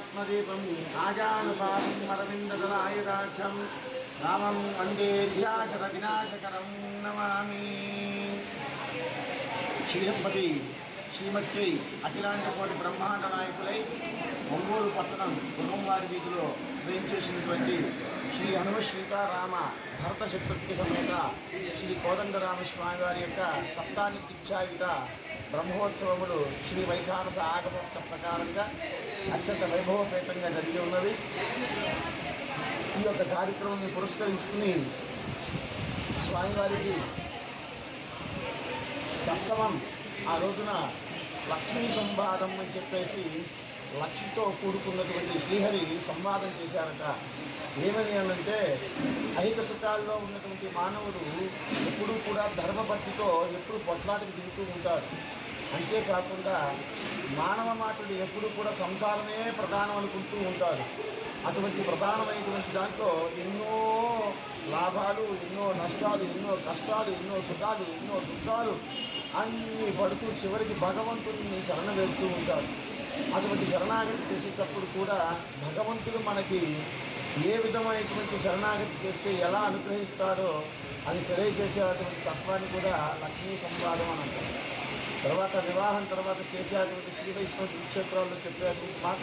ఆత్మదీపం నాగానుపాతం అరవిందదలాయుధాక్షం రామం వందే నిశాచర వినాశకరం నమామి. శ్రీహంపతి శ్రీమతి అఖిలాంటి బ్రహ్మాండ నాయకులై ఒంగోలు పట్టణం గుర్రంవారి వీధిలో ఉదయించేసినటువంటి శ్రీ హనుమ సీతారామ భరత చతుర్థి సమేత శ్రీ కోదండరామ స్వామి వారి యొక్క సప్తానికి బ్రహ్మోత్సవములు శ్రీ వైఖానస ఆగమొక్క ప్రకారంగా అత్యంత వైభవపేతంగా జరిగి ఉన్నవి. ఈ యొక్క కార్యక్రమాన్ని పురస్కరించుకుని స్వామివారికి సప్తమం ఆ రోజున లక్ష్మీ సంవాదం అని చెప్పేసి లక్ష్మితో కూడుకున్నటువంటి శ్రీహరి సంవాదం చేశారట. ఏమని అనంటే అహిక సుఖాల్లో ఉన్నటువంటి మానవుడు ఎప్పుడూ కూడా ధర్మభక్తితో ఎప్పుడు పొట్లాటకు దిగుతూ ఉంటాడు. అంతేకాకుండా మానవ మాటలు ఎప్పుడు కూడా సంసారమే ప్రధానం అనుకుంటూ ఉంటారు. అటువంటి ప్రధానమైనటువంటి దాంట్లో ఎన్నో లాభాలు ఎన్నో నష్టాలు ఎన్నో కష్టాలు ఎన్నో సుఖాలు ఎన్నో దుఃఖాలు అన్నీ పడుతూ చివరికి భగవంతుడిని శరణ వెళ్తూ ఉంటారు. అటువంటి శరణాగతి చేసేటప్పుడు కూడా భగవంతుడు మనకి ఏ విధమైనటువంటి శరణాగతి చేస్తే ఎలా అనుగ్రహిస్తాడో అది తెలియజేసేటువంటి తత్వాన్ని కూడా లక్ష్మీ సంవాదం అని అంటారు. తర్వాత వివాహం తర్వాత చేసేటువంటి శ్రీ వైష్ణవ క్షేత్రాల్లో చెప్పేటువంటి మాట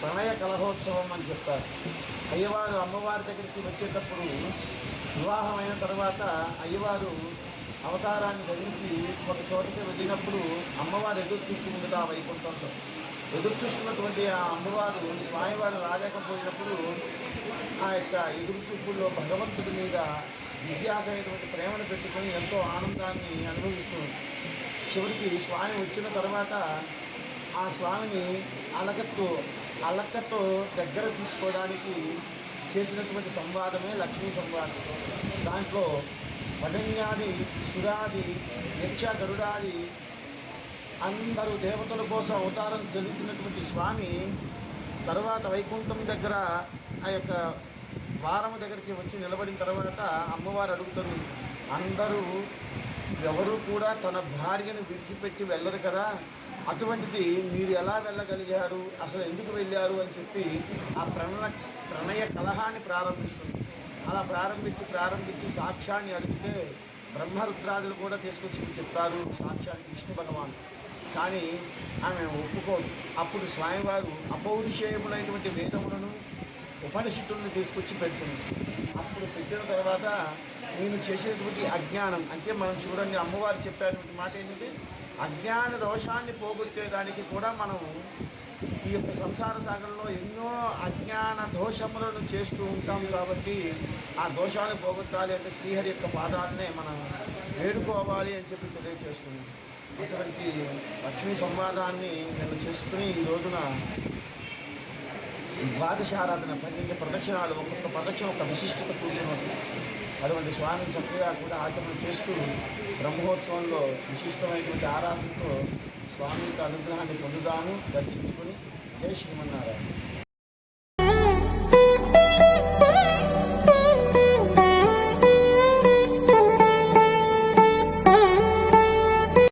ప్రణయ కలహోత్సవం అని చెప్తారు అయ్యవారు అమ్మవారి దగ్గరికి వచ్చేటప్పుడు వివాహమైన తర్వాత అయ్యవారు అవతారాన్ని ధరించి ఒక చోటకి వెళ్ళినప్పుడు అమ్మవారు ఎదురు చూస్తుండగా ఆ వైకుంఠంలో. ఎదురు చూస్తున్నటువంటి ఆ అమ్మవారు స్వామివారు రాలేకపోయినప్పుడు ఆ యొక్క ఎదురు చూపుల్లో భగవంతుడి మీద విద్యాసమైనటువంటి ప్రేమను పెట్టుకొని ఎంతో ఆనందాన్ని అనుభవిస్తుంది చివరికి స్వామి వచ్చిన తర్వాత ఆ స్వామిని అలకత్తు అలకతో దగ్గర తీసుకోవడానికి చేసినటువంటి సంవాదమే లక్ష్మీ సంవాదం. దాంట్లో వదన్యాది సురాది యక్ష గరుడాది అందరూ దేవతల కోసం అవతారం చెల్లించినటువంటి స్వామి తర్వాత వైకుంఠం దగ్గర ఆ యొక్క వారం దగ్గరికి వచ్చి నిలబడిన తర్వాత అమ్మవారు అడుగుతుంది అందరూ ఎవరు కూడా తన భార్యను విడిచిపెట్టి వెళ్ళరు కదా? అటువంటిది మీరు ఎలా వెళ్ళగలిగారు? అసలు ఎందుకు వెళ్ళారు? అని చెప్పి ఆ ప్రణయ ప్రణయ కలహాన్ని ప్రారంభిస్తుంది. అలా ప్రారంభించి ప్రారంభించి సాక్ష్యాన్ని అడిగితే బ్రహ్మరుద్రాదులు కూడా తీసుకొచ్చి చెప్తారు సాక్ష్యాన్ని విష్ణు భగవాన్. కానీ ఆమె ఒప్పుకోదు. అప్పుడు స్వామివారు అపౌరుషేయములైనటువంటి వేదములను ఉపనిషత్తులను తీసుకొచ్చి పెడుతుంది. అప్పుడు పెట్టిన తర్వాత నేను చేసేటువంటి అజ్ఞానం అంటే మనం చూడండి అమ్మవారు చెప్పేటువంటి మాట ఏంటంటే అజ్ఞాన దోషాన్ని పోగొట్టేదానికి కూడా మనం ఈ యొక్క సంసార సాగరంలో ఎన్నో అజ్ఞాన దోషములను చేస్తూ ఉంటాం కాబట్టి ఆ దోషాన్ని పోగొట్టాలి అంటే శ్రీహరి యొక్క పాదాలనే మనం వేడుకోవాలి అని చెప్పి తెలియజేస్తుంది. అటువంటి లక్ష్మీ సంవాదాన్ని నేను చేసుకుని ఈ రోజున ద్వాదశ ఆరాధన పన్నెండు ప్రదక్షిణాలు ఒక్కొక్క ప్రదక్షిణ ఒక విశిష్టత కూడినది అటువంటి స్వామిని చక్కగా కూడా ఆచరణ చేస్తూ బ్రహ్మోత్సవంలో విశిష్టమైనటువంటి ఆరాధనతో స్వామి యొక్క అనుగ్రహాన్ని పొందుదాను దర్శించుకొని. జై శ్రీమన్నారాయణ.